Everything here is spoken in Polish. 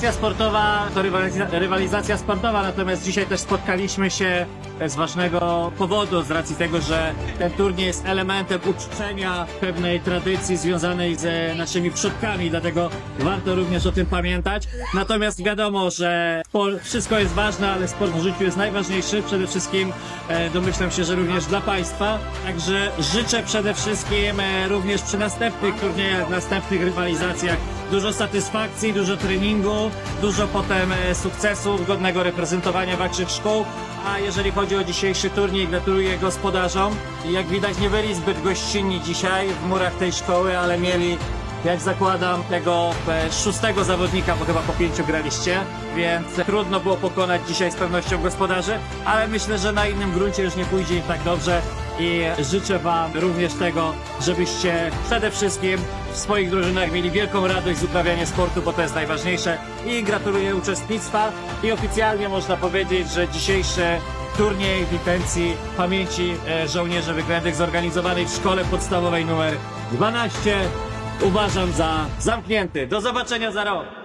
rywalizacja sportowa to rywalizacja, rywalizacja sportowa, natomiast dzisiaj też spotkaliśmy się z ważnego powodu, z racji tego, że ten turniej jest elementem uczczenia pewnej tradycji związanej z naszymi przodkami, dlatego warto również o tym pamiętać. Natomiast wiadomo, że wszystko jest ważne, ale sport w życiu jest najważniejszy, przede wszystkim e, domyślam się, że również dla Państwa. Także życzę przede wszystkim e, również przy następnych turniejach, następnych rywalizacjach dużo satysfakcji, dużo treningu, dużo potem e, sukcesów, godnego reprezentowania waszych szkół. A jeżeli chodzi o dzisiejszy turniej, gratuluję gospodarzom. Jak widać nie byli zbyt gościnni dzisiaj w murach tej szkoły, ale mieli jak zakładam tego e, szóstego zawodnika, bo chyba po pięciu graliście, więc trudno było pokonać dzisiaj z pewnością gospodarzy, ale myślę, że na innym gruncie już nie pójdzie im tak dobrze i życzę wam również tego, żebyście przede wszystkim w swoich drużynach mieli wielką radość z uprawiania sportu, bo to jest najważniejsze. I gratuluję uczestnictwa. I oficjalnie można powiedzieć, że dzisiejszy turniej w intencji pamięci e, żołnierzy wyklętych zorganizowanej w szkole podstawowej numer 12 uważam za zamknięty. Do zobaczenia za rok.